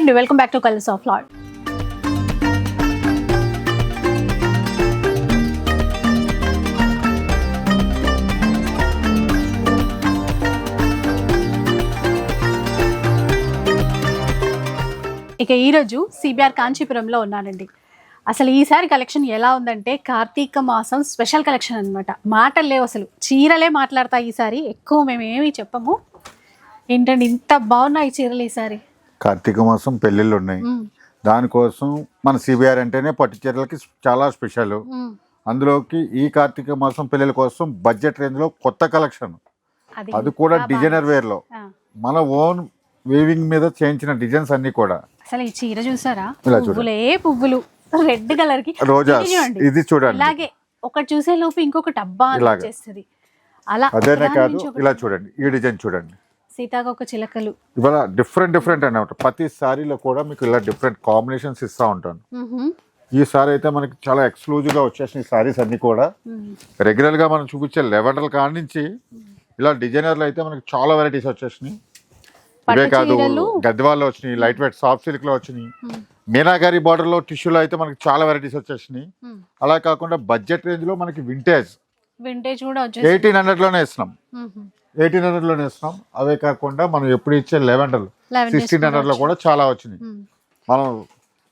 And welcome back to colours of lord ఇక ఈరోజు CBR కాంచీపురంలో ఉన్నానండి. అసలు ఈసారి కలెక్షన్ ఎలా ఉందంటే కార్తీక మాసం స్పెషల్ కలెక్షన్ అన్నమాట. మాటలు లేవు అసలు. చీరలే మాట్లాడతాయి ఈసారి. ఎక్కువ మేము ఏమీ చెప్పము. ఏంటండి ఇంత బాగున్నాయి చీరలు ఈసారి? కార్తీక మాసం పెళ్ళిళ్ళు ఉన్నాయి. దానికోసం మన సిబిఆర్ అంటేనే పట్టు చీరలకి చాలా స్పెషల్. అందులోకి ఈ కార్తీక మాసం పెళ్ళిళ్ళ కోసం బడ్జెట్ రేంజ్లో కొత్త కలెక్షన్ అది కూడా డిజైనర్ బాగా- వేర్లో ఆ. మన ఓన్ వీవింగ్ మీద చేయించిన డిజైన్స్ అన్ని కూడా అసలు ఈ చీర చూసారా. పువ్వులే పువ్వులు రెడ్ కలర్కి రోజా ఇది చూడండి. ఇలాగే ఒకటి చూసే లోపు ఇంకొకటి అబ్బా. చేస్తుంది అలా అదేనే కాదు. ఇలా చూడండి ఈ డిజైన్ చూడండి సీతాకొక చిలకలు ఇవాళ డిఫరెంట్ డిఫరెంట్ అన్నమాట ప్రతి సారీలో కూడా మీకు ఇలా డిఫరెంట్ కాంబినేషన్స్ ఇస్తా ఉంటాను. ఈ సారీ అయితే మనకి చాలా ఎక్స్క్లూజివ్గా వచ్చేసిన సారీస్ అన్ని కూడా. రెగ్యులర్గా మనం చూపించే లెవెండర్ల కాడ నుంచి ఇలా డిజైనర్లు అయితే మనకి చాలా వెరైటీస్ వచ్చేసినాయి ఇవే కాదు గద్వాల్లో వచ్చినాయి లైట్ వెయిట్ సాఫ్ట్ సిల్క్లో వచ్చినాయి. మీనాగారి బార్డర్లో టిష్యూలో అయితే మనకి చాలా వెరైటీస్ వచ్చేసినాయి. అలా కాకుండా బడ్జెట్ రేంజ్లో మనకి వింటేజ్ వింటేజ్ కూడా ఎయిటీన్ హండ్రెడ్లోనే ఇస్తున్నాం. ఎయిటీన్ హండ్రెడ్లోనే ఇస్తున్నాం అవే కాకుండా మనం ఎప్పుడు ఇచ్చే లెవెండర్లు సిక్స్టీన్ హండ్రెడ్లో కూడా చాలా వచ్చినాయి. మనం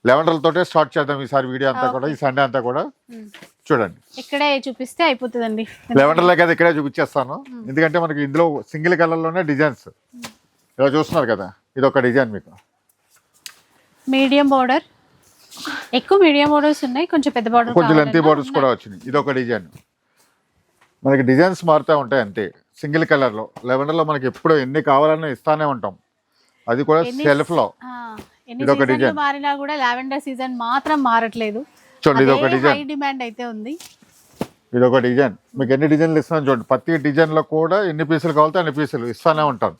లెవెండర్ల తోటే స్టార్ట్ చేద్దాం ఈసారి వీడియో అంతా కూడా ఈ సండే అంతా కూడా. చూడండి. ఇక్కడే చూపిస్తే అయిపోతుందండి. లెవెండర్లో కదా ఇక్కడే చూపించేస్తాను. ఎందుకంటే మనకి ఇందులో సింగిల్ కలర్లోనే డిజైన్స్. ఇలా చూస్తున్నారు కదా ఇది ఒక డిజైన్ మీకు. మీడియం బార్డర్ ఎక్కువ మీడియం బార్డర్స్ ఉన్నాయి కొంచెం పెద్ద బార్డర్ కొంచెం లెంతీ బార్డర్స్ కూడా వచ్చినాయి. ఇది ఒక డిజైన్. మనకి డిజైన్స్ మారుతూ ఉంటాయి అంతే. సింగిల్ కలర్లో లెవెండర్లో మనకి ఎప్పుడు ఎన్ని కావాలన్నా ఇస్తానే ఉంటాం. అది కూడా ఎన్ని సెల్ఫ్లో ఎన్ని ఇదొక సీజన్లు design. మారినా కూడా లావెండర్ సీజన్ మాత్రం మారట్లేదు. చూడండి ఇది ఒక డిజైన్. డిమాండ్ అయితే ఉంది. ఇది ఒక డిజైన్. మీకు ఎన్ని డిజైన్లు ఇస్తాను చూడండి. ప్రతి డిజైన్లో కూడా ఎన్ని పీసులు కావాలితే అన్ని పీసులు ఇస్తానే ఉంటాను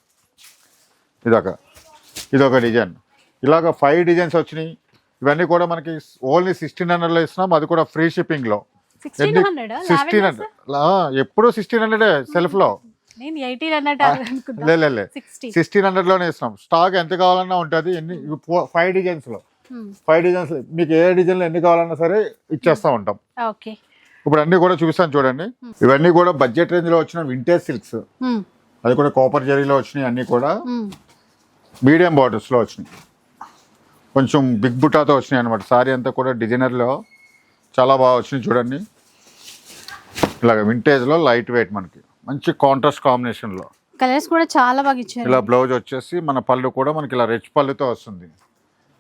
ఇదొక ఇదొక డిజైన్. ఇలాగ ఫైవ్ డిజైన్స్ వచ్చినాయి. ఇవన్నీ కూడా మనకి ఓన్లీ సిక్స్టీన్ హండ్రెడ్లో ఇస్తున్నాం. అది కూడా ఫ్రీ షిప్పింగ్లో సిక్స్టీన్ హండ్రెడ్ ఎప్పుడు సిక్స్టీన్ హండ్రెడ్ సెల్ఫ్లో. లే, లే, లే. సిక్స్టీన్ హండ్రెడ్లోనే ఇస్తున్నాం. స్టాక్ ఎంత కావాలన్నా ఉంటుంది ఎన్ని ఫైవ్ డిజైన్స్లో. ఫైవ్ డిజైన్స్ మీకు ఏ డిజైన్లో ఎన్ని కావాలన్నా సరే ఇచ్చేస్తూ ఉంటాం. ఇప్పుడు అన్ని కూడా చూపిస్తాను చూడండి. ఇవన్నీ కూడా బడ్జెట్ రేంజ్లో వచ్చిన వింటేజ్ సిల్క్స్ అది కూడా కాపర్ జరీలో వచ్చినాయి అన్ని కూడా. మీడియం బార్డర్స్లో వచ్చినాయి. కొంచెం బిగ్ బుటాతో వచ్చినాయి అనమాట సారీ అంతా కూడా డిజైనర్లో. చాలా బాగా వచ్చినాయి చూడండి. ఇలాగ వింటేజ్లో లైట్ వెయిట్ మనకి. మంచి కాంట్రాస్ట్ కాంబినేషన్లో. కలర్స్ కూడా చాలా బాగా ఇచ్చారు. ఇలా బ్లౌజ్ వచ్చేసి మన పళ్ళు కూడా మనకి ఇలా రిచ్ పళ్ళుతో వస్తుంది.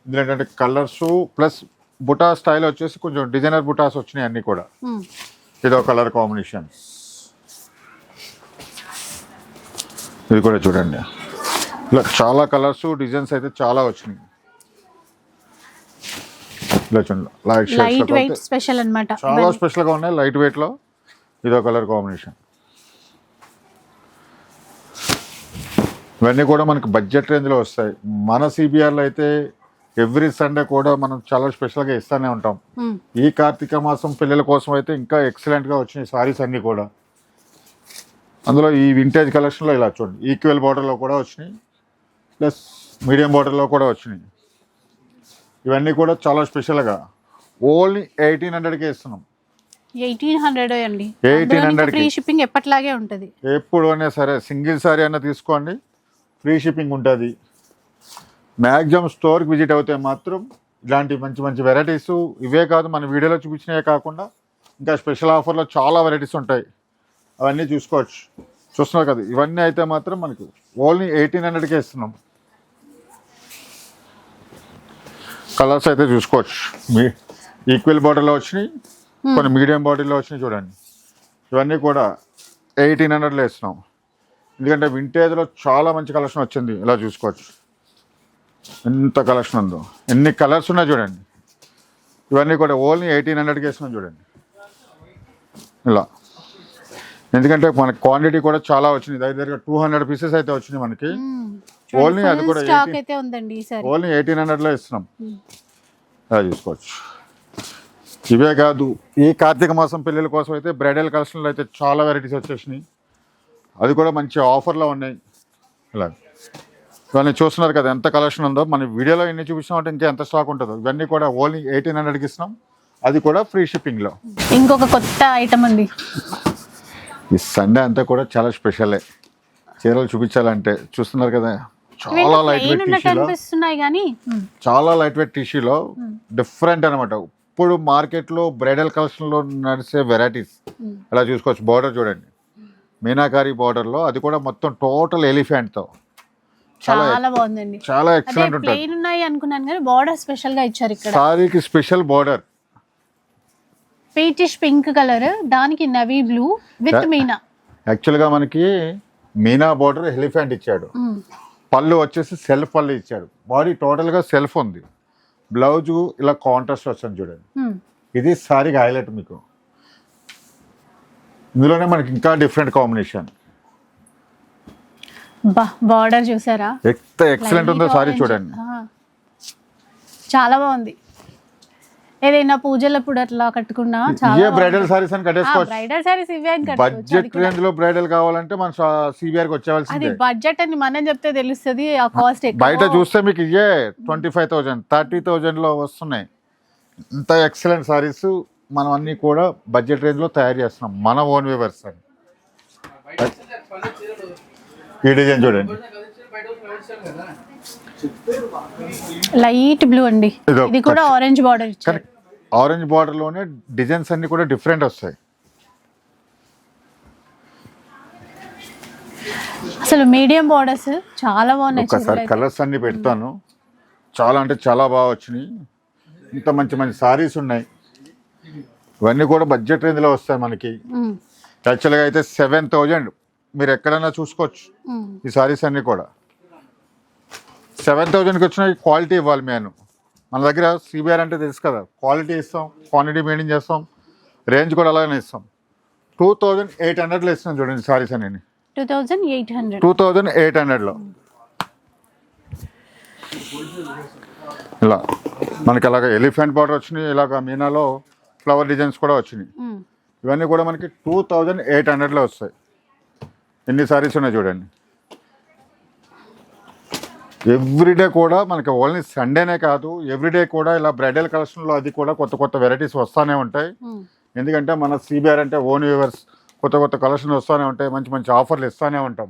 ఇందులో ఏంటంటే కలర్స్ ప్లస్ బుటా స్టైల్ వచ్చేసి కొంచెం డిజైనర్ బుటాస్ వచ్చినాయి అన్ని కూడా. మ్మ్. ఇదో కలర్ కాంబినేషన్ ఇది కూడా చూడండి. ఇలా చాలా కలర్స్ డిజైన్స్ అయితే చాలా వచ్చినాయి. ఇలా చూడండి లైట్ వెయిట్ స్పెషల్ అన్నమాట. చాలా స్పెషల్గా ఉన్నాయి లైట్ వెయిట్లో. ఇదో కలర్ కాంబినేషన్. ఇవన్నీ కూడా మనకి బడ్జెట్ రేంజ్లో వస్తాయి. మన సిబిఆర్లో అయితే ఎవ్రీ సండే కూడా మనం చాలా స్పెషల్గా ఇస్తూనే ఉంటాం. ఈ కార్తీక మాసం పిల్లల కోసం అయితే ఇంకా ఎక్సలెంట్గా వచ్చినాయి సారీస్ అన్నీ కూడా. అందులో ఈ వింటేజ్ కలెక్షన్లో ఇలా చూడండి. ఈక్వల్ బార్డర్లో కూడా వచ్చినాయి. ప్లస్ మీడియం బార్డర్లో కూడా వచ్చినాయి. ఇవన్నీ కూడా చాలా స్పెషల్గా ఓన్లీ ఎయిటీన్ హండ్రెడ్కే ఇస్తున్నాం. ఎయిటీన్ హండ్రెడ్ అండి. 1800 కి. ఫ్రీ షిప్పింగ్ ఎప్పటిలాగే ఉంటుంది. ఎప్పుడు అయినా సరే సింగిల్ సారీ అయినా తీసుకోండి. ఫ్రీ షిప్పింగ్ ఉంటుంది. మ్యాక్సిమం స్టోర్కి విజిట్ అవుతే మాత్రం ఇలాంటి మంచి మంచి వెరైటీస్ ఇవే కాదు మన వీడియోలో చూపించినవే కాకుండా ఇంకా స్పెషల్ ఆఫర్లో చాలా వెరైటీస్ ఉంటాయి. అవన్నీ చూసుకోవచ్చు. చూస్తున్నారు కదా ఇవన్నీ అయితే మాత్రం మనకి ఓన్లీ ఎయిటీన్ హండ్రెడ్కే ఇస్తున్నాం. కలర్స్ అయితే చూసుకోవచ్చు. మీ ఈక్వల్ బార్డర్లో వచ్చినాయి కొన్ని మీడియం బాడీలో వచ్చినాయి చూడండి. ఇవన్నీ కూడా ఎయిటీన్ హండ్రెడ్లో ఇస్తున్నాం ఎందుకంటే వింటేజ్లో చాలా మంచి కలెక్షన్ వచ్చింది ఇలా చూసుకోవచ్చు. ఎంత కలెక్షన్ ఉందో. ఎన్ని కలర్స్ ఉన్నాయి చూడండి. ఇవన్నీ కూడా ఓన్లీ ఎయిటీన్ హండ్రెడ్కి వేసినాం చూడండి. ఇలా. ఎందుకంటే మనకి క్వాంటిటీ కూడా చాలా వచ్చింది. దగ్గర టూ హండ్రెడ్ పీసెస్ అయితే వచ్చినాయి మనకి. ఓన్లీ అది కూడా స్టాక్ 18 అయితే ఉందండి ఈసారి ఓన్లీ ఎయిటీన్ హండ్రెడ్లో ఇస్తున్నాం. ఇలా చూసుకోవచ్చు ఇవే కాదు ఈ కార్తీక మాసం పిల్లల కోసం అయితే బ్రైడల్ కలెక్షన్లో అయితే చాలా వెరైటీస్ వచ్చేసినాయి. అది కూడా మంచి ఆఫర్లో ఉన్నాయి. ఇలా ఇవన్నీ చూస్తున్నారు కదా ఎంత కలెక్షన్ ఉందో. మన వీడియోలో ఎన్ని చూపించినామంటే ఇంకా ఎంత స్టాక్ ఉంటుందో. ఇవన్నీ కూడా ఓన్లీ ఎయిటీన్ హండ్రెడ్కి ఇస్తున్నాం. అది కూడా ఫ్రీ షిప్పింగ్లో. ఇంకొక కొత్త ఐటమ్ ఉంది ఈ సండే అంతా కూడా చాలా స్పెషలే. చీరలు చూపించాలంటే. చూస్తున్నారు కదా చాలా లైట్ వెయిట్ టిష్యూలో కానీ చాలా లైట్ వెయిట్ టిష్యూలో డిఫరెంట్ అనమాట ఇప్పుడు మార్కెట్లో బ్రైడల్ కలెక్షన్లో నడిచే వెరైటీస్. అలా చూసుకోవచ్చు. బార్డర్ చూడండి. మీనాకారి బార్డర్లో అది కూడా మొత్తం టోటల్ ఎలిఫెంట్తో చాలా చాలా బాగుందండి. చాలా ఎక్సలెంట్ ఉంటుంది. ప్లెయిన్ ఉన్నాయి అనుకున్నాను కానీ బార్డర్ స్పెషల్గా ఇచ్చారు ఇక్కడ. సారీకి స్పెషల్ బార్డర్ పీటిష్ పింక్ కలర్ దానికి నవీ బ్లూ విత్ మీనా యాక్చువల్గా మనకి మీనా బార్డర్ ఎలిఫెంట్ ఇచ్చాడు. పళ్ళు వచ్చేసి సెల్ఫ్ పళ్ళు ఇచ్చాడు. బాడీ టోటల్గా సెల్ఫ్ ఉంది. బ్లౌజ్ ఇలా కాంట్రాస్ట్ వస్తుంది చూడండి. ఇది సారీకి హైలైట్ మీకు. ఇందులోనే మనకి ఇంకా డిఫరెంట్ కాంబినేషన్. బార్డర్ చూసారా? ఎంత ఎక్సలెంట్ ఉందో సారీ. చూడండి. చాలా బాగుంది. ఏదైనా పూజలప్పుడు అట్లా కట్టుకున్నా చాలా బ్రైడల్ సారీస్ అని కట్టేసుకోవచ్చు. బ్రైడల్ సారీస్ ఇవే అని అది బడ్జెట్. రేంజ్లో బ్రైడల్ కావాలంటే మన సిబిఆర్కి అది వచ్చేవలసిందే బడ్జెట్ అని మనం చెప్తే తెలుస్తుంది ఆ కాస్ట్ బయట చూస్తే మీకు ఇవే ట్వంటీ ఫైవ్ థౌజండ్ థర్టీ థౌజండ్లో వస్తున్నాయి. ఇంత ఎక్సలెంట్ సారీస్ మనం అన్ని కూడా బడ్జెట్ రేంజ్లో తయారు చేస్తున్నాం. మన ఓన్ వేవర్స్ అని. ఈ డిజైన్ చూడండి. లైట్ బ్లూ అండి. ఇదో కూడా ఆరెంజ్ బార్డర్ ఇచ్చారు. ఆరెంజ్ బార్డర్లోనే డిజైన్స్ అన్ని కూడా డిఫరెంట్ వస్తాయి. అసలు మీడియం బార్డర్స్ చాలా బాగున్నాయి ఒకసారి. కలర్స్ అన్ని పెడతాను. చాలా అంటే చాలా బాగా వచ్చినాయి. ఇంత మంచి మంచి సారీస్ ఉన్నాయి. ఇవన్నీ కూడా బడ్జెట్ రేంజ్లో వస్తాయి మనకి. యాక్చువల్గా అయితే సెవెన్ థౌజండ్ మీరు ఎక్కడైనా చూసుకోవచ్చు. ఈ సారీస్ అన్నీ కూడా. సెవెన్ థౌజండ్కి వచ్చిన క్వాలిటీ ఇవ్వాలి మేము మన దగ్గర సిబిఆర్ అంటే తెలుసు కదా. క్వాలిటీ ఇస్తాం క్వాంటిటీ మెయింటైన్ చేస్తాం రేంజ్ కూడా అలాగే ఇస్తాం. టూ థౌజండ్ ఎయిట్ హండ్రెడ్లో ఇస్తున్నాం చూడండి సారీస్ అన్ని two thousand eight hundred two thousand eight హండ్రెడ్లో ఇలా మనకి అలాగ ఎలిఫెంట్ బార్డర్ వచ్చినాయి ఇలాగ మీనాలో ఫ్లవర్ డిజైన్స్ కూడా వచ్చినాయి. ఇవన్నీ కూడా మనకి టూ థౌజండ్ ఎయిట్ హండ్రెడ్లో వస్తాయి. ఎన్ని సారీస్ ఉన్నాయి చూడండి. ఎవ్రీడే కూడా మనకి ఓన్లీ సండేనే కాదు ఎవ్రీడే కూడా ఇలా బ్రైడల్ కలెక్షన్లో అది కూడా కొత్త కొత్త వెరైటీస్ వస్తూనే ఉంటాయి. ఉమ్. ఎందుకంటే మన సిబిఆర్ అంటే ఓన్ వ్యూవర్స్ కొత్త కొత్త కలెక్షన్ వస్తూనే ఉంటాయి మంచి మంచి ఆఫర్లు ఇస్తూనే ఉంటాం.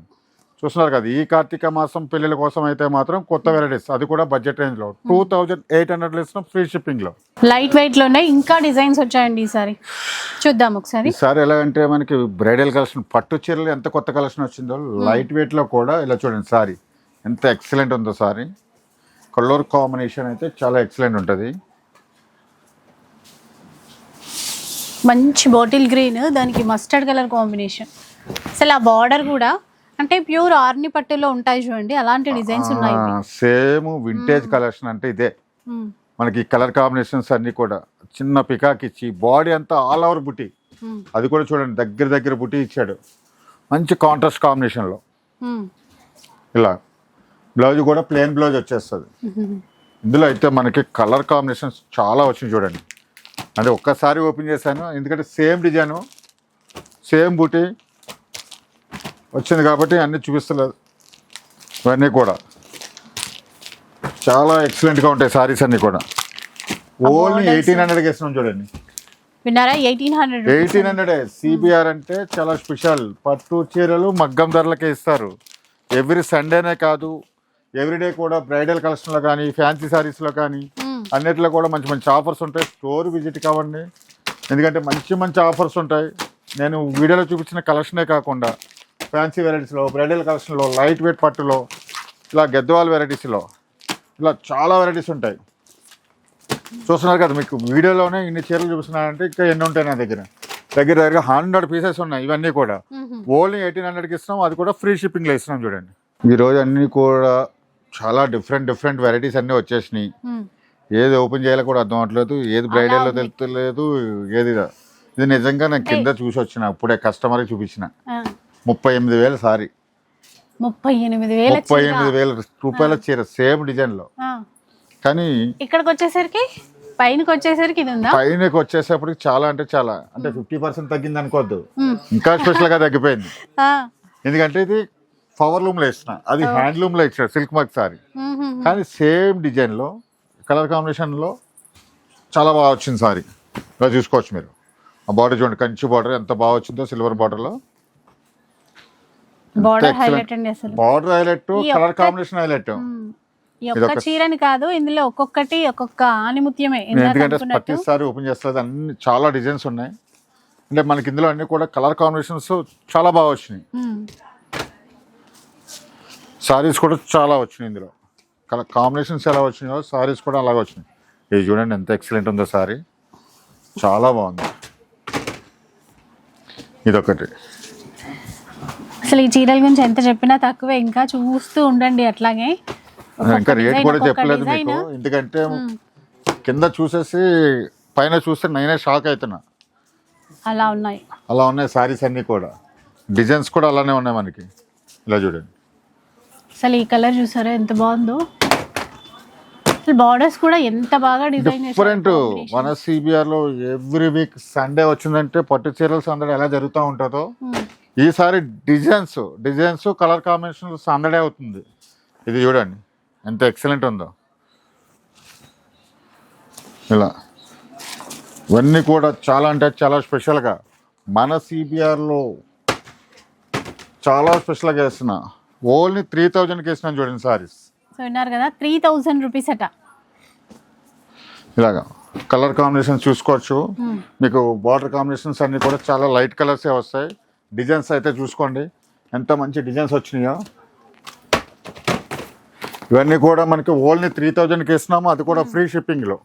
చూస్తున్నారు కదా ఈ కార్తీక మాసం పెళ్ళిళ్ళ కోసం అయితే మాత్రం కొత్త వెరైటీస్ అది కూడా బడ్జెట్ రేంజ్లో టూ థౌజండ్ ఎయిట్ హండ్రెడ్లో ఇస్తున్నాం ఫ్రీ షిప్పింగ్లో లైట్ వెయిట్లోనే ఇంకా డిజైన్స్ వచ్చాయండి ఈసారి. చూద్దాం ఒకసారి. ఈసారి ఎలా అంటే మనకి బ్రైడల్ కలెక్షన్ పట్టు చీరలు ఎంత కొత్త కలెక్షన్ వచ్చిందో లైట్ వెయిట్లో కూడా ఇలా చూడండి సారీ. ఎంత ఎక్సలెంట్ ఉందో సారీ. కలర్ కాంబినేషన్ అయితే చాలా ఎక్సలెంట్ ఉంటుంది. మంచి బాటిల్ గ్రీన్ దానికి మస్టర్డ్ కలర్ కాంబినేషన్ అసలు ఆ బార్డర్ కూడా అంటే ప్యూర్ ఆర్ని పట్టులో ఉంటాయి చూడండి అలాంటి డిజైన్స్ ఉన్నాయి. సేమ్ వింటేజ్ కలెక్షన్ అంటే ఇదే. మనకి కలర్ కాంబినేషన్స్ అన్ని కూడా చిన్న పికాక్ ఇచ్చి బాడీ అంతా ఆల్ ఓవర్ బుటీ అది కూడా చూడండి దగ్గర దగ్గర బుటీ ఇచ్చాడు. మంచి కాంట్రాస్ట్ కాంబినేషన్లో ఇలా. బ్లౌజ్ కూడా ప్లెయిన్ బ్లౌజ్ వచ్చేస్తుంది. ఇందులో అయితే మనకి కలర్ కాంబినేషన్స్ చాలా వచ్చినాయి చూడండి. అంటే ఒక్కసారి ఓపెన్ చేశాను ఎందుకంటే సేమ్ డిజైను సేమ్ బూటీ వచ్చింది కాబట్టి అన్నీ చూపిస్తలేదు. ఇవన్నీ కూడా చాలా ఎక్సలెంట్గా ఉంటాయి సారీస్ అన్నీ కూడా. ఓన్లీ ఎయిటీన్ హండ్రెడ్కి ఇస్తున్నాం చూడండి. విన్నారా? Eighteen hundred eighteen hundred CBR అంటే చాలా స్పెషల్ పట్టు చీరలు మగ్గం ధరలకే ఇస్తారు. ఎవ్రీ సండేనే కాదు ఎవ్రీడే కూడా బ్రైడల్ కలెక్షన్లో కానీ ఫ్యాన్సీ సారీస్లో కానీ అన్నిట్లో కూడా మంచి మంచి ఆఫర్స్ ఉంటాయి. స్టోర్ విజిట్ కావండి. ఎందుకంటే మంచి మంచి ఆఫర్స్ ఉంటాయి. నేను వీడియోలో చూపించిన కలెక్షనే కాకుండా ఫ్యాన్సీ వెరైటీస్లో బ్రైడల్ కలెక్షన్లో లైట్ వెయిట్ పట్టులో ఇలా గెద్దవాల్ వెరైటీస్లో ఇలా చాలా వెరైటీస్ ఉంటాయి. చూస్తున్నారు కదా మీకు వీడియోలోనే ఇన్ని చీరలు చూపిస్తున్నారంటే ఇంకా ఎన్ని ఉంటాయి నా దగ్గర? దగ్గర దగ్గర హండ్రెడ్ పీసెస్ ఉన్నాయి ఇవన్నీ కూడా. ఓన్లీ ఎయిటీన్ హండ్రెడ్కి ఇస్తున్నాం. అది కూడా ఫ్రీ షిప్పింగ్లో ఇస్తున్నాం చూడండి. ఈరోజు అన్నీ కూడా చాలా డిఫరెంట్ డిఫరెంట్ వెరైటీస్ అన్నీ వచ్చేసినాయి. ఏది ఓపెన్ చేయాలో కూడా అర్థం అవట్లేదు ఏది బ్రైడల్లో తెలుస్తలేదు ఏది ఇదా. నిజంగా నేను కింద చూసి వచ్చిన అప్పుడే కస్టమర్కి చూపించిన. ముప్పై ఎనిమిది వేల సారీ. ముప్పై ఎనిమిది వేల ముప్పై. ఎనిమిది వేల రూపాయల చీర సేమ్ డిజైన్లో ఆ. కానీ ఇక్కడికి వచ్చేసరికి పైనకి వచ్చేసరికి ఇది ఉందా? పైనకి వచ్చేసేపటికి చాలా అంటే చాలా. అంటే ఫిఫ్టీ పర్సెంట్ తగ్గింది అనుకోవద్దు. ఇంకా స్పెషల్గా తగ్గిపోయింది. ఆ, ఎందుకంటే ఇది పవర్ లూమ్లో ఇస్తున్నా అది హ్యాండ్లూమ్లో ఇచ్చాడు సిల్క్ మార్క్ సారీ. కానీ సేమ్ డిజైన్లో కలర్ కాంబినేషన్లో చాలా బాగా వచ్చింది సారీ. ఇలా చూసుకోవచ్చు మీరు. ఆ బార్డర్ చూడండి కంచి బార్డర్ ఎంత బాగా వచ్చిందో సిల్వర్ బార్డర్లో. Border excellent. హైలైట్ అండి అసలు. Border highlight colour combination highlight. ఈ ఒక్క చీరని కాదు ఇందులో ఒక్కొక్కటి ఒక్కొక్క ఆనిముత్యమే ఎందుకంటే అనుకున్నట్టు ప్రతి సారి ఓపెన్ చేస్తుంది అన్ని చాలా డిజైన్స్ ఉన్నాయి. అంటే మనకి ఇందులో అన్ని కూడా కలర్ కాంబినేషన్స్ చాలా బాగా వచ్చినాయి. సారీస్ కూడా చాలా వచ్చినాయి ఇందులో. కాంబినేషన్స్ ఎలా వచ్చినాయో సారీస్ కూడా అలాగే వచ్చినాయి. ఇది చూడండి ఎంత ఎక్సలెంట్ ఉందో సారీ చాలా బాగుంది. ఇదొకటి. అసలు ఈ చీరల గురించి ఎంత చెప్పినా తక్కువే ఇంకా చూస్తూ ఉండండి అట్లాగే. ఇంకా రేట్ కూడా చెప్పలేదు. మీకు. ఎందుకంటే కింద చూసేసి పైన చూస్తే నేనే షాక్ అవుతున్నా అలా ఉన్నాయి. అలా ఉన్నాయి సారీస్ అన్నీ కూడా. డిజైన్స్ కూడా అలానే ఉన్నాయి మనకి. ఇలా చూడండి. అసలు ఈ కలర్ చూసారా? ఎంత బాగుందో. అసలు బార్డర్స్ కూడా ఎంత బాగా డిజైన్ డిఫరెంట్ మన సిబిఆర్లో ఎవ్రీ వీక్ సండే వచ్చిందంటే పట్టు చీరల సందడి ఎలా జరుగుతూ ఉంటుందో. ఈసారి డిజైన్స్ డిజైన్స్ కలర్ కాంబినేషన్ సందడే అవుతుంది. ఇది చూడండి. ఎంత ఎక్సలెంట్ ఉందో. ఇలా. ఇవన్నీ కూడా చాలా అంటే చాలా స్పెషల్గా మన సిబిఆర్లో చాలా స్పెషల్గా వేస్తున్నా ఓన్లీ త్రీ థౌజండ్కి వేసినాను చూడండి సారీస్. సో విన్నారు కదా త్రీ థౌజండ్ రూపీస్ అట. ఇలాగా కలర్ కాంబినేషన్స్ చూసుకోవచ్చు. మీకు బార్డర్ కాంబినేషన్స్ అన్నీ కూడా చాలా లైట్ కలర్సే వస్తాయి. డిజైన్స్ అయితే చూసుకోండి. ఎంత మంచి డిజైన్స్ వచ్చినాయో. ఇవన్నీ కూడా మనకి ఓన్లీ త్రీ థౌజండ్కి ఇస్తున్నాము అది కూడా ఫ్రీ షిప్పింగ్లో.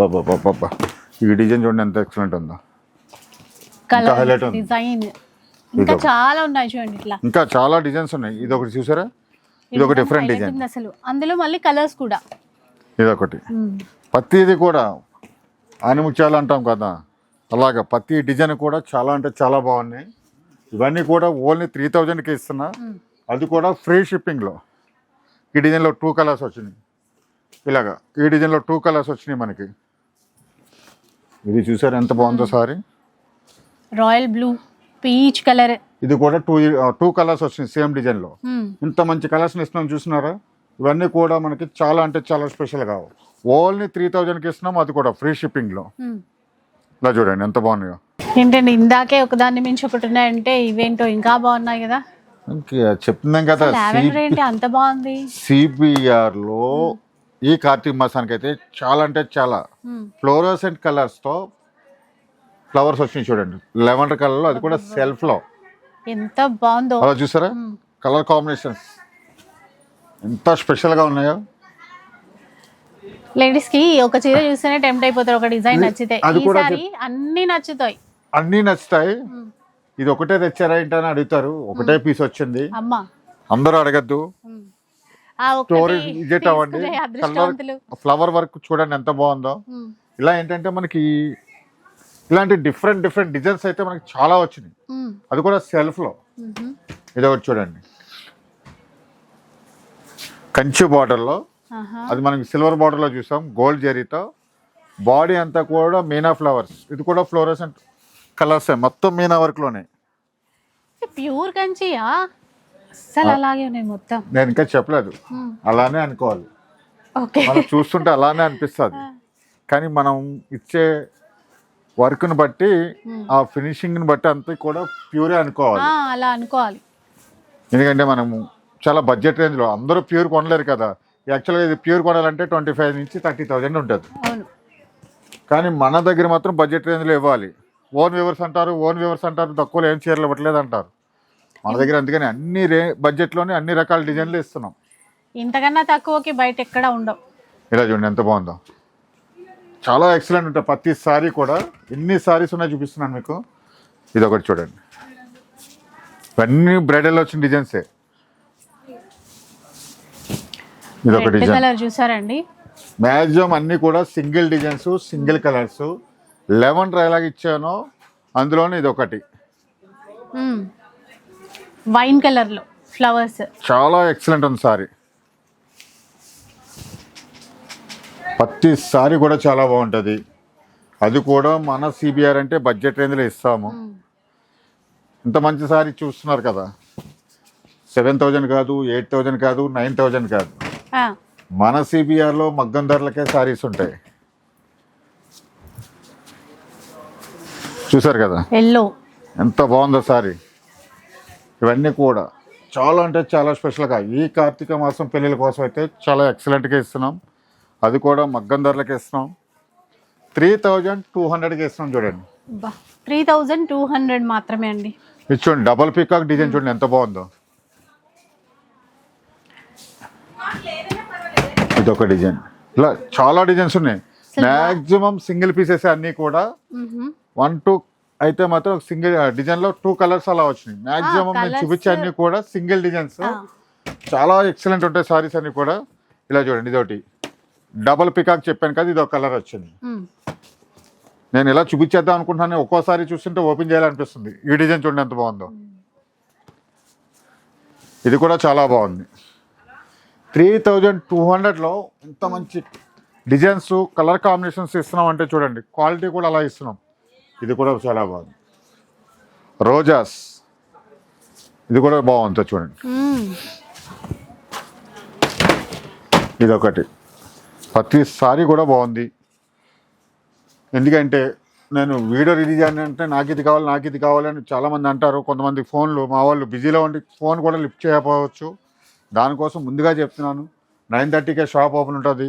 బాబా బాబా ఈ డిజైన్ చూడండి ఎంత ఎక్సలెంట్ ఉందో. highlight ఉంది. ఇంకా చాలా ఉన్నాయి చూడండి ఇట్లా. ఇంకా చాలా డిజైన్స్ ఉన్నాయి. ఇది ఒకటి చూసారా ఇది ఒక డిఫరెంట్ డిజైన్ అసలు. అందులో మళ్ళీ కలర్స్ కూడా. ఇది ఒకటి మ్మ్. ప్రతిది కూడా ఆనిముత్యాలు అంటాం కదా. అలాగా ప్రతి డిజైన్ కూడా చాలా అంటే చాలా బాగున్నాయి. ఇవన్నీ కూడా ఓన్లీ త్రీ థౌజండ్కి ఇస్తున్నా. అది కూడా ఫ్రీ షిప్పింగ్లో ఈ డిజైన్లో టూ కలర్స్ వచ్చినాయి. ఇలాగా ఈ డిజైన్లో టూ కలర్స్ వచ్చినాయి మనకి. ఇది చూసారు ఎంత బాగుందో sari? Royal blue peach colour. ఇది కూడా టూ టూ కలర్స్ వచ్చినాయి సేమ్ డిజైన్లో ఇంత మంచి కలర్స్ని ఇస్తున్నాం చూస్తున్నారా ఇవన్నీ కూడా మనకి చాలా అంటే చాలా స్పెషల్గా ఓన్లీ త్రీ థౌజండ్కి ఇస్తున్నాం అది కూడా ఫ్రీ షిప్పింగ్లో ఇలా చూడండి ఎంత బాగున్నాయో. ఏంటండి ఇందాకే ఒకదాన్ని మించి ఒకటి ఉన్నాయంటే ఇవేంటో ఇంకా బాగున్నాయి కదా? ఇంకా చెప్తున్నాం కదా అంత బాగుంది. సిబిఆర్లో ఈ కార్తీక మాసానికి అయితే చాలా అంటే చాలా. ఫ్లోరోసెంట్ కలర్స్తో ఫ్లవర్స్ వచ్చినాయి చూడండి. లెవెండర్ కలర్లో అది కూడా సెల్ఫ్లో ఎంత బాగుందో. అలా చూసారా? Colour combinations. ఎంత స్పెషల్గా ఉన్నాయో. లేడీస్కి ఒక చీర చూస్తేనే టెంప్ట్ అయిపోతారు. ఒక డిజైన్ నచ్చితే. ఈసారి అన్ని నచ్చుతాయి. అన్నీ నచ్చుతాయి. ఇది ఒకటే తెచ్చారా ఏంటని అడుగుతారు. ఒకటే పీస్ వచ్చింది. అమ్మా. అందరూ అడగద్దు. స్టోరీ అవ్వండి. ఫ్లవర్ వర్క్ చూడండి ఎంత బాగుందో. ఇలా ఏంటంటే మనకి ఇలాంటి డిఫరెంట్ డిఫరెంట్ డిజైన్స్ అయితే మనకి చాలా వచ్చినాయి. అది కూడా సెల్ఫ్లో. ఇది ఒకటి చూడండి. కంచి బార్డర్లో. అది మనకి సిల్వర్ బార్డర్లో చూసాం. గోల్డ్ జరీతో బాడీ అంతా కూడా మీనా ఫ్లవర్స్ ఇది కూడా ఫ్లోరసెంట్ కలర్స్ మొత్తం మీనా వర్క్లోనే ప్యూర్ కంచియా? అసలు అలాగే ఉన్నాయి మొత్తం. నేను ఇంకా చెప్పలేదు. అలానే అనుకోవాలి. మనం చూస్తుంటే అలానే అనిపిస్తుంది. కానీ మనం ఇచ్చే వర్క్ని బట్టి ఆ ఫినిషింగ్ని బట్టి అంతా కూడా ప్యూరే అనుకోవాలి. అలా అనుకోవాలి. ఎందుకంటే మనము చాలా బడ్జెట్ రేంజ్లో అందరూ ప్యూర్ కొనలేరు కదా. యాక్చువల్గా ఇది ప్యూర్ కొనాలంటే ట్వంటీ ఫైవ్ నుంచి థర్టీ థౌజండ్ ఉంటుంది. కానీ మన దగ్గర మాత్రం బడ్జెట్ రేంజ్లో ఇవ్వాలి. ఓన్ వ్యూవర్స్ అంటారు ఓన్ వ్యూవర్స్ అంటారు తక్కువలో ఏం చీరలు ఇవ్వట్లేదు అంటారు. మన దగ్గర అందుకని అన్ని రే బడ్జెట్లోనే అన్ని రకాల డిజైన్లు ఇస్తున్నాం. ఇంతకన్నా తక్కువకి బయట ఎక్కడ ఉండవు. ఇలా చూడండి ఎంత బాగుందో. చాలా ఎక్సలెంట్ ఉంటాయి. ప్రతి సారీ కూడా ఎన్ని సారీస్ ఉన్నాయి చూపిస్తున్నాను మీకు. ఇది ఒకటి చూడండి. ఇవన్నీ బ్రైడల్ వచ్చిన డిజైన్సే ఇది ఒక డిజైన్ చూసారండి. మ్యాక్సిమం అన్నీ కూడా single designs single colours eleven ఎలాగ ఇచ్చానో. అందులోనే ఇది ఒకటి. వైన్ కలర్లో ఫ్లవర్స్ చాలా ఎక్సలెంట్ ఉంది సారీ. ప్రతి సారీ కూడా చాలా బాగుంటుంది. అది కూడా మన సిబిఆర్ అంటే బడ్జెట్ రేంజ్లో ఇస్తాము. ఇంత మంచి సారీ చూస్తున్నారు కదా. సెవెన్ థౌజండ్ కాదు ఎయిట్ థౌజండ్ కాదు నైన్ థౌజండ్ కాదు. మన సిబిఆర్లో మగ్గం ధరలకే సారీస్ ఉంటాయి. చూసారు కదా? ఎల్లో. ఎంత బాగుందో సారీ. ఇవన్నీ కూడా చాలా అంటే చాలా స్పెషల్గా ఈ కార్తీక మాసం పెళ్ళిళ్ళ కోసం అయితే చాలా ఎక్సలెంట్గా ఇస్తున్నాం. అది కూడా మగ్గం ధరలకి ఇస్తున్నాం త్రీ థౌజండ్ టూ హండ్రెడ్కి ఇస్తున్నాం చూడండి. త్రీ థౌజండ్ టూ హండ్రెడ్ మాత్రమే అండి. ఇది చూడండి డబల్ పీకాక్ డిజైన్ చూడండి ఎంత బాగుందో. ఇది ఒక డిజైన్. ఇలా చాలా డిజైన్స్ ఉన్నాయి. మ్యాక్సిమం సింగిల్ పీసెస్ అన్నీ కూడా. వన్ టూ అయితే మాత్రం సింగిల్ డిజైన్లో టూ కలర్స్ అలా వచ్చినాయి. మాక్సిమం నేను చూపించే అన్ని కూడా సింగిల్ డిజైన్స్. చాలా ఎక్సలెంట్ ఉంటాయి సారీస్ అన్ని కూడా. ఇలా చూడండి ఇదొకటి. డబల్ పికాక్ చెప్పాను కదా ఇది ఒక కలర్ వచ్చింది. నేను ఇలా చూపించేద్దాం అనుకుంటున్నాను ఒక్కోసారి చూస్తుంటే ఓపెన్ చేయాలనిపిస్తుంది. ఈ డిజైన్ చూడండి ఎంత బాగుందో. ఇది కూడా చాలా బాగుంది. త్రీ థౌజండ్ టూ హండ్రెడ్లో ఇంత మంచి డిజైన్స్ కలర్ కాంబినేషన్స్ ఇస్తున్నాం అంటే చూడండి క్వాలిటీ కూడా అలా ఇస్తున్నాం. ఇది కూడా చాలా బాగుంది. రోజాస్. ఇది కూడా బాగుంది చూడండి. మ్మ్. ఇది ఒకటి ప్రతి సారీ కూడా బాగుంది. ఎందుకంటే నేను వీడియో రిలీజ్ అని అంటే నాకు ఇది కావాలి నాకు ఇది కావాలని చాలామంది అంటారు. కొంతమంది ఫోన్లు మా వాళ్ళు బిజీలో ఉండి ఫోన్ కూడా లిఫ్ట్ చేయకపోవచ్చు. దానికోసం ముందుగా చెప్తున్నాను. నైన్ థర్టీకే షాప్ ఓపెన్ ఉంటుంది.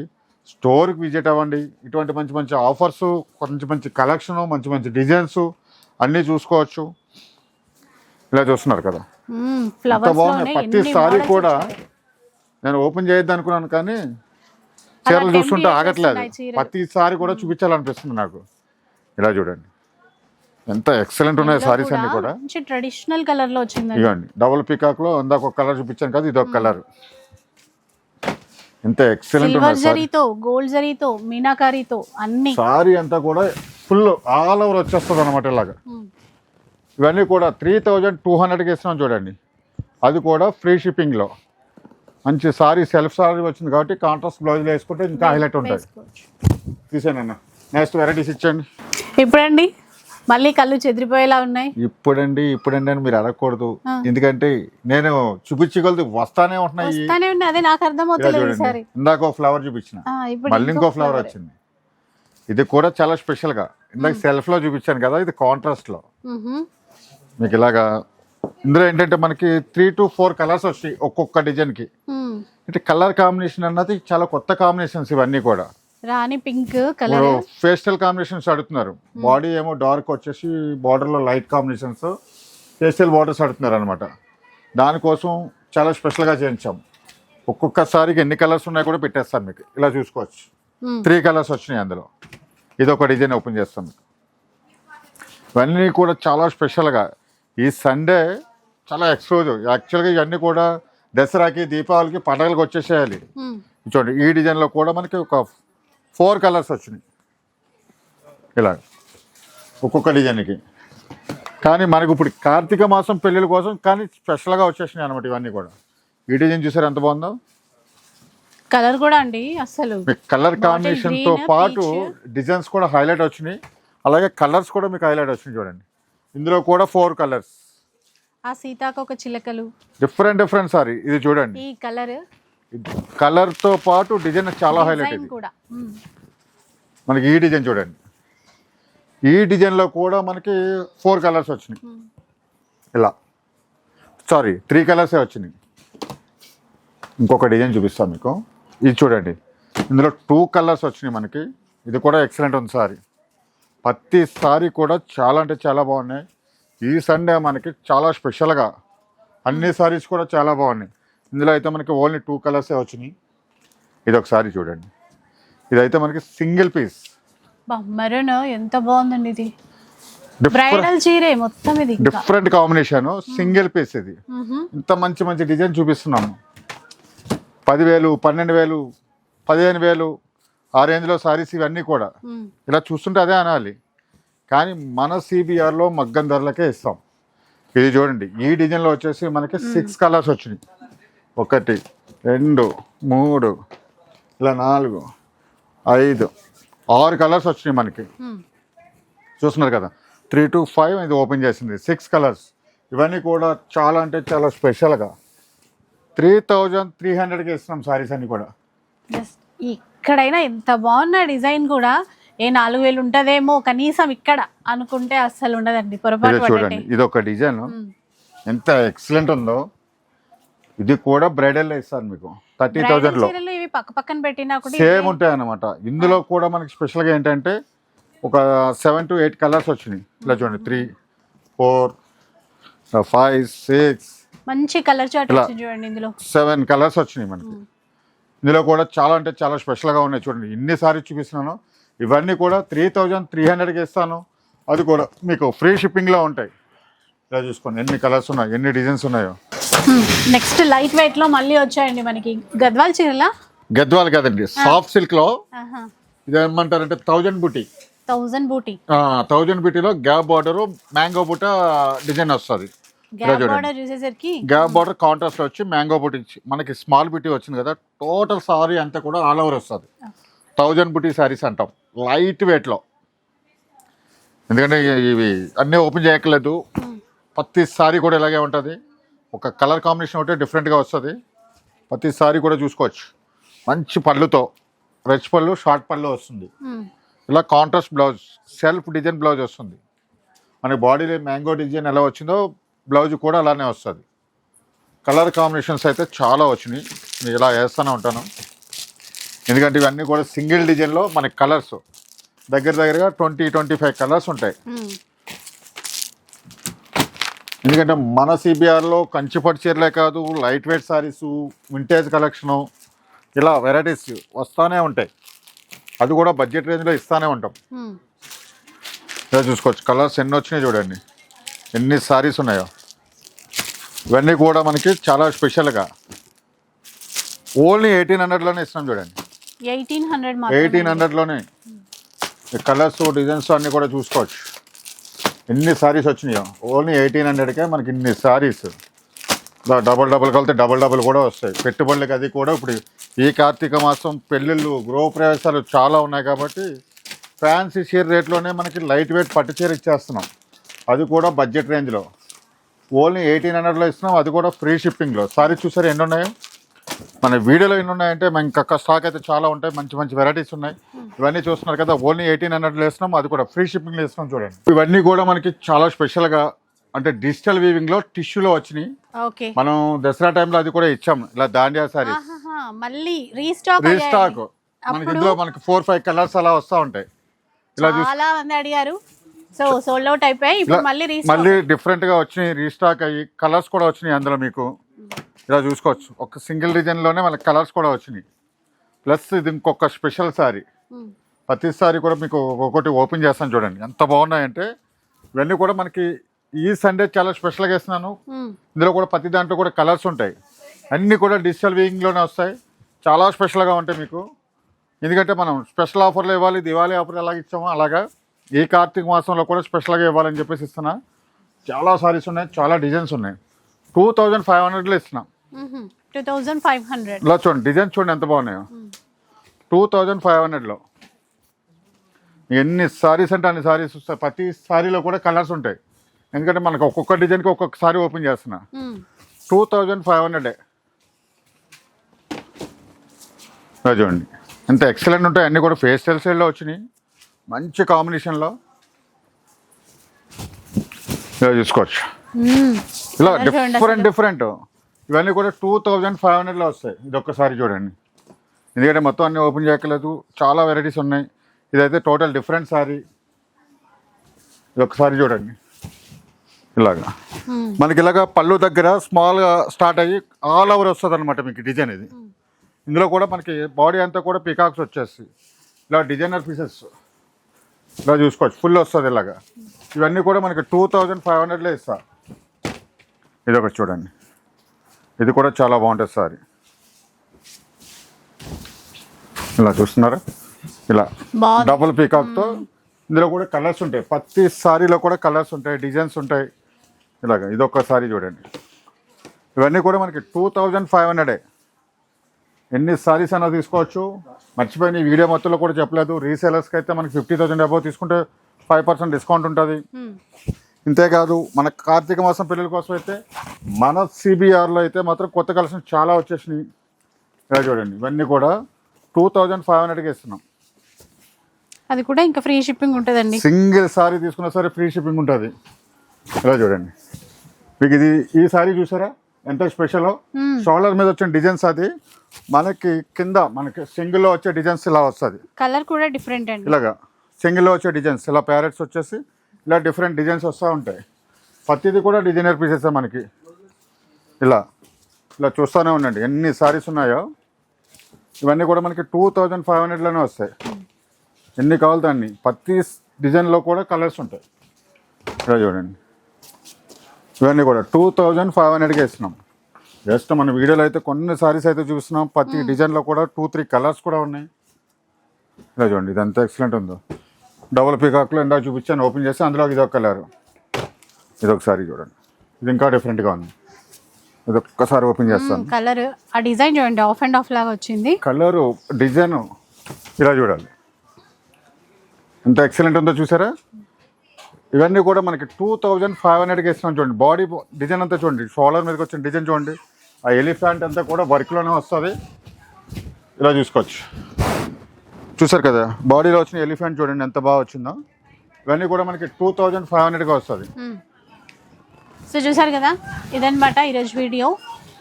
స్టోర్కి విజిట్ అవ్వండి. ఇటువంటి మంచి మంచి ఆఫర్స్ మంచి మంచి కలెక్షను మంచి మంచి డిజైన్స్ అన్నీ చూసుకోవచ్చు. ఇలా చూస్తున్నారు కదా. బాగున్నాయి. లోనే ప్రతి ఎన్ని సారీ models కూడా. నేను ఓపెన్ చేయొద్దు అనుకున్నాను కానీ చీరలు చూస్తుంటే ఆగట్లేదు. చేస్తున్నాయి చీరలు. ప్రతి సారీ కూడా చూపించాలనిపిస్తుంది నాకు. ఇలా చూడండి. ఎంత ఎక్సలెంట్ ఉన్నాయి సారీస్ అన్ని కూడా ట్రెడిషనల్ కలర్లో వచ్చిందండి. ఇవ్వండి డబుల్ పికాక్లో ఇందాక ఒక కలర్ చూపించాను కదా ఇది ఒక కలర్ ఎంత ఎక్సలెంట్ సిల్వర్ జరీతో గోల్డ్ జరీతో మీనాకారీతో అన్ని. సారీ అంతా కూడా ఫుల్ ఆల్ ఓవర్ వచ్చేస్తుంది అనమాట ఇలాగా. ఇవన్నీ కూడా త్రీ థౌజండ్ టూ హండ్రెడ్కి ఇస్తున్నాం చూడండి. అది కూడా ఫ్రీ షిప్పింగ్లో మంచి సారీ సెల్ఫ్ సారీ వచ్చింది కాబట్టి కాంట్రాస్ట్ బ్లౌజ్లో వేసుకుంటే ఇంకా హైలైట్ ఉంటుంది. వేసుకోవచ్చు. తీసానన్న. నెక్స్ట్ వెరైటీస్ ఇచ్చండి ఇప్పుడండి? మళ్ళీ కళ్ళు చెదిరిపోయేలా ఉన్నాయి. ఇప్పుడండి ఇప్పుడండి అని మీరు అడగకూడదు. ఎందుకంటే నేను చూపించగలదు వస్తానే ఉంటున్నాయి. వస్తానే ఉంది అదే నాకు అర్థమవుతలేదు చూడండి. ఈసారి. ఇందాక ఒక ఫ్లవర్ చూపించిన. మళ్ళీ ఇంకో ఫ్లవర్ వచ్చింది. ఇది కూడా చాలా స్పెషల్గా. ఇందాక సెల్ఫ్లో చూపించాను కదా ఇది కాంట్రాస్ట్లో. మీకు ఇలాగా. ఇందులో ఏంటంటే మనకి త్రీ టు ఫోర్ కలర్స్ వచ్చాయి ఒక్కొక్క డిజైన్కి. మ్మ్. అంటే కలర్ కాంబినేషన్ అన్నది చాలా కొత్త కాంబినేషన్స్ ఇవన్నీ కూడా. Rani pink colour. Pastel combinations అడుగుతున్నారు. బాడీ ఏమో డార్క్ వచ్చేసి border లో లైట్ కాంబినేషన్స్ ఫేస్టల్ బార్డర్స్ అడుగుతున్నారు అనమాట దానికోసం చాలా స్పెషల్గా చేయించాం. ఒక్కొక్క సారికి ఎన్ని కలర్స్ ఉన్నాయో కూడా పెట్టేస్తాను మీకు. ఇలా చూసుకోవచ్చు. త్రీ కలర్స్ వచ్చినాయి అందులో. ఇది ఒక డిజైన్ ఓపెన్ చేస్తాం మీకు. ఇవన్నీ కూడా చాలా స్పెషల్గా ఈ సండే చాలా ఎక్స్క్లూజివ్ యాక్చువల్గా ఇవన్నీ కూడా దసరాకి దీపావళికి పండగలకు వచ్చేసేయాలి. చూడండి ఈ డిజైన్లో కూడా మనకి ఒక ఫోర్ కలర్స్ వచ్చినాయి. ఇలా ఒక్కొక్క డిజైన్కి. కానీ మనకు ఇప్పుడు కార్తీక మాసం పెళ్ళిళ్ళ కోసం కానీ స్పెషల్గా వచ్చేసినాయి అనమాట ఇవన్నీ కూడా. ఈ డిజైన్ చూసారు ఎంత బాగుందో? కలర్ కూడా అండి అసలు కలర్ కాంబినేషన్తో పాటు. డిజైన్స్ కూడా హైలైట్ వచ్చినాయి. అలాగే కలర్స్ కూడా మీకు హైలైట్ వచ్చినాయి చూడండి. ఇందులో కూడా ఫోర్ కలర్స్. ఆ సీతాకొక చిలకలు. డిఫరెంట్ డిఫరెంట్ సారీ ఇది చూడండి. ఈ కలర్. కలర్తో పాటు డిజైన్ చాలా హైలైట్ ఇది. కూడా. మనకి ఈ డిజైన్ చూడండి. ఈ డిజైన్లో కూడా మనకి ఫోర్ కలర్స్ వచ్చినాయి. ఇలా. సారీ త్రీ కలర్సే వచ్చినాయి. ఇంకొక డిజైన్ చూపిస్తాను మీకు. ఇది చూడండి. ఇందులో టూ కలర్స్ వచ్చినాయి మనకి. ఇది కూడా ఎక్సలెంట్ ఉంది సారీ ప్రతి సారీ కూడా చాలా అంటే చాలా బాగున్నాయి. ఈ సండే మనకి చాలా స్పెషల్గా అన్ని సారీస్ కూడా చాలా బాగున్నాయి. ఇందులో అయితే మనకి ఓన్లీ టూ కలర్సే వచ్చినాయి. ఇది ఒకసారి చూడండి. ఇదైతే మనకి సింగిల్ పీస్ మెరూన్ ఎంత బాగుందండి ఇది. డిఫరెంట్ బ్రైడల్ చీరే మొత్తం ఇది ఇంకా. డిఫరెంట్ కాంబినేషన్ సింగిల్ పీస్ ఇది. ఇంత మంచి మంచి డిజైన్ చూపిస్తున్నాము. పదివేలు పన్నెండు వేలు పదిహేను వేలు ఆ రేంజ్లో సారీస్ ఇవన్నీ కూడా. ఇలా చూస్తుంటే అదే అనాలి. కానీ మన సిబిఆర్లో మగ్గం ధరలకే ఇస్తాం. ఇది చూడండి ఈ డిజైన్లో వచ్చేసి మనకి సిక్స్ కలర్స్ వచ్చినాయి. ఒకటి రెండు మూడు ఇలా నాలుగు ఐదు ఆరు కలర్స్ వచ్చినాయి మనకి. చూస్తున్నారు కదా త్రీ టు ఫైవ్ ఇది ఓపెన్ చేసింది సిక్స్ కలర్స్ ఇవన్నీ కూడా చాలా అంటే చాలా స్పెషల్గా త్రీ థౌజండ్ త్రీ హండ్రెడ్కి ఇస్తున్నాం సారీస్ అన్ని కూడా. జస్ట్ ఇక్కడైనా ఎంత బాగున్న డిజైన్ కూడా ఏ నాలుగు వేలు ఉంటదేమో కనీసం ఇక్కడ అనుకుంటే అస్సలు ఉండదండి. పొరపాటు చూడండి ఇది ఒక డిజైన్. ఎంత ఎక్సలెంట్ ఉందో. ఇది కూడా బ్రైడల్ ఇస్తాను మీకు థర్టీ థౌజండ్లో ఇవి పక్క పక్కన పెట్టినా కూడా సేమ్ ఉంటాయి అన్నమాట ఇందులో కూడా మనకి స్పెషల్గా ఏంటంటే ఒక సెవెన్ టు ఎయిట్ కలర్స్ వచ్చినాయి. ఇలా చూడండి త్రీ ఫోర్ ఫైవ్ సిక్స్. మంచి కలర్ చార్ట్ చూడండి ఇందులో. సెవెన్ కలర్స్ వచ్చినాయి మనకి. ఇందులో కూడా చాలా అంటే చాలా స్పెషల్గా ఉన్నాయి చూడండి. ఇన్ని సారీ చూపిస్తున్నాను ఇవన్నీ కూడా త్రీ థౌజండ్ త్రీ హండ్రెడ్కి ఇస్తాను. అది కూడా మీకు ఫ్రీ షిప్పింగ్లో ఉంటాయి. ఇలా చూసుకోండి ఎన్ని కలర్స్ ఉన్నాయి ఎన్ని డిజైన్స్ ఉన్నాయో. నెక్స్ట్ లైట్ వెయిట్లో మళ్ళీ వచ్చాయండి మనకి. గద్వాల్ చీరలా? గద్వాల్ కదండి సాఫ్ట్ సిల్క్లో ఇది ఏమంటారంటే థౌజండ్ బుటీ థౌజండ్ బూటీ థౌజండ్ బుటీలో గ్యాప్ బార్డర్ మ్యాంగో బుట్ట డిజైన్ వస్తుంది. గ్యాప్. బార్డర్ చూసేసరికి? గ్యాప్ బార్డర్ కాంట్రాస్ట్ వచ్చి మ్యాంగో బుటీ మనకి స్మాల్ బుటీ వచ్చింది కదా టోటల్ సారీ అంతా కూడా ఆల్ ఓవర్ వస్తుంది. థౌజండ్ బుటీ సారీస్ అంటాం. లైట్ వెయిట్లో. ఎందుకంటే ఇవి అన్నీ ఓపెన్ చేయట్లేదు ప్రతి సారీ కూడా ఇలాగే ఉంటుంది. ఒక కలర్ కాంబినేషన్ ఒకటి డిఫరెంట్గా వస్తుంది. ప్రతి సారీ కూడా చూసుకోవచ్చు. మంచి పళ్ళుతో రెచ్ పళ్ళు షార్ట్ పళ్ళు వస్తుంది. ఇలా contrast blouse self design blouse వస్తుంది. మన బాడీలో మ్యాంగో డిజైన్ ఎలా వచ్చిందో బ్లౌజ్ కూడా అలానే వస్తుంది. కలర్ కాంబినేషన్స్ అయితే చాలా వచ్చినాయి. నేను ఇలా వేస్తూనే ఉంటాను. ఎందుకంటే ఇవన్నీ కూడా సింగిల్ డిజైన్లో మనకి కలర్స్. దగ్గర దగ్గరగా ట్వంటీ ట్వంటీ ఫైవ్ కలర్స్ ఉంటాయి. ఎందుకంటే మన సిబిఆర్లో కంచిపట్టు చీరలే కాదు light weight saris vintage collection ఇలా వెరైటీస్ వస్తూనే ఉంటాయి. అది కూడా బడ్జెట్ రేంజ్లో ఇస్తూనే ఉంటాం. ఇలా చూసుకోవచ్చు. కలర్స్ ఎన్ని వచ్చినాయి చూడండి. ఎన్ని సారీస్ ఉన్నాయో. ఇవన్నీ కూడా మనకి చాలా స్పెషల్గా. ఓన్లీ ఎయిటీన్ హండ్రెడ్లోనే ఇస్తున్నాం చూడండి. ఎయిటీన్ హండ్రెడ్ ఎయిటీన్ హండ్రెడ్లోనే. కలర్స్ డిజైన్స్ అన్నీ కూడా చూసుకోవచ్చు. ఎన్ని సారీస్ వచ్చినాయో. ఓన్లీ ఎయిటీన్ హండ్రెడ్కే మనకి ఇన్ని సారీస్. డబల్ డబల్ కలితే డబల్ డబల్ కూడా వస్తాయి. పెట్టుబడులకి అది కూడా ఇప్పుడు ఈ కార్తీక మాసం పెళ్ళిళ్ళు గృహ ప్రవేశాలు చాలా ఉన్నాయి కాబట్టి ఫ్యాన్సీ చీర రేట్లోనే మనకి లైట్ వెయిట్ పట్టు చీర ఇచ్చేస్తున్నాం. అది కూడా బడ్జెట్ రేంజ్లో. ఓన్లీ ఎయిటీన్ హండ్రెడ్లో ఇస్తున్నాం. అది కూడా ఫ్రీ షిప్పింగ్లో. సారీ చూసారు ఎన్ని ఉన్నాయో? మన వీడియోలో ఎన్ని ఉన్నాయంటే మన ఇంకా స్టాక్ అయితే చాలా ఉంటాయి మంచి మంచి వెరైటీస్ ఉన్నాయి. ఇవన్నీ చూస్తున్నారు కదా ఓన్లీ ఎయిటీన్ హండ్రెడ్లో వేస్తున్నాం అది కూడా ఫ్రీ షిప్పింగ్లో ఇస్తున్నాం చూడండి. ఇవన్నీ కూడా మనకి చాలా స్పెషల్గా అంటే డిజిటల్ వీవింగ్లో టిష్యూలో వచ్చినాయి. ఓకే. మనం దసరా టైంలో అది కూడా ఇచ్చాం ఇలా దాండియా సారీ మళ్ళీ రీస్టాక్ రీస్టాక్ మనకి ఇందులో మనకి ఫోర్ ఫైవ్ కలర్స్ అలా వస్తూ ఉంటాయి. ఇలా చూసి చాలా మంది అడిగారు. సో సోల్డ్ అవుట్ అయిపోయి ఇప్పుడు మళ్ళీ మళ్ళీ డిఫరెంట్గా వచ్చినాయి రీస్టాక్ అయ్యి కలర్స్ కూడా వచ్చినాయి అందులో మీకు. ఇలా చూసుకోవచ్చు. ఒక సింగిల్ డిజైన్లోనే మనకి కలర్స్ కూడా వచ్చినాయి. ప్లస్ ఇది ఇంకొక స్పెషల్ సారీ. ప్రతి సారీ కూడా మీకు ఒక్కొక్కటి ఓపెన్ చేస్తాను చూడండి. ఎంత బాగున్నాయంటే ఇవన్నీ కూడా మనకి ఈ సండే చాలా స్పెషల్గా వేస్తున్నాను. ఇందులో కూడా ప్రతి దాంట్లో కూడా కలర్స్ ఉంటాయి. అన్నీ కూడా డిజిటల్ వీయింగ్లోనే వస్తాయి. చాలా స్పెషల్గా ఉంటాయి మీకు. ఎందుకంటే మనం స్పెషల్ ఆఫర్లు ఇవ్వాలి దివాళీ ఆఫర్ ఎలాగ ఇచ్చామో అలాగా ఈ కార్తీక మాసంలో కూడా స్పెషల్గా ఇవ్వాలని చెప్పేసి ఇస్తున్నా. చాలా సారీస్ ఉన్నాయి చాలా డిజైన్స్ ఉన్నాయి. టూ థౌజండ్ ఫైవ్ హండ్రెడ్లో ఇస్తున్నాం. టూ థౌజండ్ ఫైవ్ హండ్రెడ్ ఇలా చూడండి డిజైన్స్ చూడండి ఎంత బాగున్నాయో. టూ థౌజండ్ ఫైవ్ హండ్రెడ్లో ఎన్ని సారీస్ అంటే అన్ని సారీస్ వస్తాయి. ప్రతి సారీలో కూడా కలర్స్ ఉంటాయి. ఎందుకంటే మనకు ఒక్కొక్క డిజైన్కి ఒక్కొక్క సారీ ఓపెన్ చేస్తున్నా. టూ థౌజండ్ ఫైవ్ హండ్రెడే చూడండి. ఎంత ఎక్సలెంట్ ఉంటాయి. అన్నీ కూడా ఫేస్టల్ సైడ్లో వచ్చినాయి. మంచి కాంబినేషన్లో ఇలా చూసుకోవచ్చు. ఇలా డిఫరెంట్ డిఫరెంట్ ఇవన్నీ కూడా టూ థౌజండ్ ఫైవ్ హండ్రెడ్లో వస్తాయి. ఇది ఒక్కసారి చూడండి. ఎందుకంటే మొత్తం అన్నీ ఓపెన్ చేయక్కలేదు చాలా వెరైటీస్ ఉన్నాయి. ఇదైతే టోటల్ డిఫరెంట్ సారీ ఇది ఒకసారి చూడండి. ఇలాగా. మనకి ఇలాగా పళ్ళు దగ్గర స్మాల్గా స్టార్ట్ అయ్యి ఆల్ ఓవర్ వస్తుంది అనమాట మీకు డిజైన్ ఇది. ఇందులో కూడా మనకి బాడీ అంతా కూడా పికాక్స్ వచ్చేస్తాయి ఇలా డిజైనర్ పీసెస్ ఇలా చూసుకోవచ్చు. ఫుల్ వస్తుంది ఇలాగా. ఇవన్నీ కూడా మనకి టూ థౌజండ్ ఫైవ్ హండ్రెడ్లో ఇస్తా. ఇది ఒకటి చూడండి. ఇది కూడా చాలా బాగుంటుంది సారీ. ఇలా చూస్తున్నారా? ఇలా డబుల్ పీకాక్తో ఇందులో కూడా కలర్స్ ఉంటాయి. ప్రతి సారీలో కూడా కలర్స్ ఉంటాయి డిజైన్స్ ఉంటాయి. ఇలాగ ఇదొక సారీ చూడండి. ఇవన్నీ కూడా మనకి టూ థౌజండ్ ఫైవ్ హండ్రెడే ఎన్ని సారీస్ అయినా తీసుకోవచ్చు. మర్చిపోయిన ఈ వీడియో మొత్తంలో కూడా చెప్పలేదు. రీసేలర్స్కి అయితే మనకి ఫిఫ్టీ థౌసండ్ అబౌవ్ తీసుకుంటే ఫైవ్ పర్సెంట్ డిస్కౌంట్ ఉంటుంది. ఇంతేకాదు మన కార్తీక మాసం పిల్లల కోసం అయితే మన సిబిఆర్లో అయితే మాత్రం కొత్త కలెక్షన్ చాలా వచ్చేసినాయి. ఇలా చూడండి ఇవన్నీ కూడా టూ థౌజండ్ ఫైవ్ హండ్రెడ్కి ఇస్తున్నాం. అది కూడా ఇంకా ఫ్రీ షిప్పింగ్ ఉంటుందండి. సింగిల్ సారీ తీసుకున్న సరే ఫ్రీ షిప్పింగ్ ఉంటుంది. ఇలా చూడండి. మీకు ఇది ఈ సారీ చూసారా? ఎంత స్పెషల్? షోల్డర్ మీద వచ్చిన డిజైన్స్ అది. మనకి కింద మనకి సింగిల్లో వచ్చే డిజైన్స్ ఇలా వస్తుంది. కలర్ కూడా డిఫరెంట్ అండి. ఇలాగా సింగిల్లో వచ్చే డిజైన్స్ ఇలా ప్యారెట్స్ వచ్చేసి ఇలా డిఫరెంట్ డిజైన్స్ వస్తూ ఉంటాయి. ప్రతిది కూడా డిజైనర్ పీసెస్ మనకి. ఇలా ఇలా చూస్తూనే ఉండండి. ఎన్ని సారీస్ ఉన్నాయో. ఇవన్నీ కూడా మనకి టూ థౌజండ్ ఫైవ్ హండ్రెడ్లోనే వస్తాయి. ఎన్ని కావాలి అన్ని. ప్రతి డిజైన్లో కూడా కలర్స్ ఉంటాయి. ఇలా చూడండి. ఇవన్నీ కూడా టూ థౌజండ్ ఫైవ్ హండ్రెడ్కి ఇస్తున్నాం. జస్ట్ మన వీడియోలో అయితే కొన్ని సారీస్ అయితే చూస్తున్నాం ప్రతి డిజైన్లో కూడా టూ త్రీ కలర్స్ కూడా ఉన్నాయి. ఇలా చూడండి ఇది ఎంత ఎక్సలెంట్ ఉందో. డబుల్ పీకాక్లో ఇందాక చూపించాను ఓపెన్ చేస్తే అందులో ఇది ఒక కలర్ ఇది ఒకసారి చూడండి. ఇది ఇంకా డిఫరెంట్గా ఉంది. ఇది ఒక్కసారి ఓపెన్ చేస్తాను. కలర్ ఆ డిజైన్ చూడండి ఆఫ్ అండ్ ఆఫ్ లాగా వచ్చింది. కలరు డిజైన్ ఇలా చూడాలి. ఎంత ఎక్సలెంట్ ఉందో చూసారా? ఇవన్నీ కూడా మనకి టూ థౌజండ్ ఫైవ్ హండ్రెడ్కి ఇస్తున్నాం చూడండి. బాడీ డిజైన్ అంతా చూడండి. షోల్డర్ మీదకి వచ్చిన డిజైన్ చూడండి. ఆ ఎలిఫెంట్ అంతా కూడా వర్క్లోనే వస్తుంది. ఇలా చూసుకోవచ్చు. చూసారు కదా బాడీలో వచ్చిన ఎలిఫెంట్ చూడండి ఎంత బాగా వచ్చిందో. ఇవన్నీ కూడా మనకి టూ థౌజండ్ ఫైవ్ హండ్రెడ్గా వస్తుంది. సో చూసారు కదా ఇదనమాట ఈరోజు వీడియో.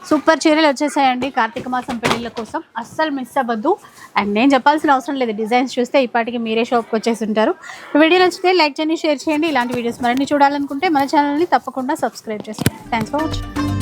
సూపర్ చీరలు వచ్చేసాయండి కార్తీక మాసం పెళ్ళిళ్ళ కోసం. అస్సలు మిస్ అవ్వద్దు. అండ్ నేను చెప్పాల్సిన అవసరం లేదు డిజైన్స్ చూస్తే ఇప్పటికి మీరే షాప్కి వచ్చేసి ఉంటారు. వీడియో నచ్చితే లైక్ చేయండి షేర్ చేయండి. ఇలాంటి వీడియోస్ మరిన్ని చూడాలనుకుంటే మన ఛానల్ని తప్పకుండా సబ్స్క్రైబ్ చేసుకోండి. Thanks for watching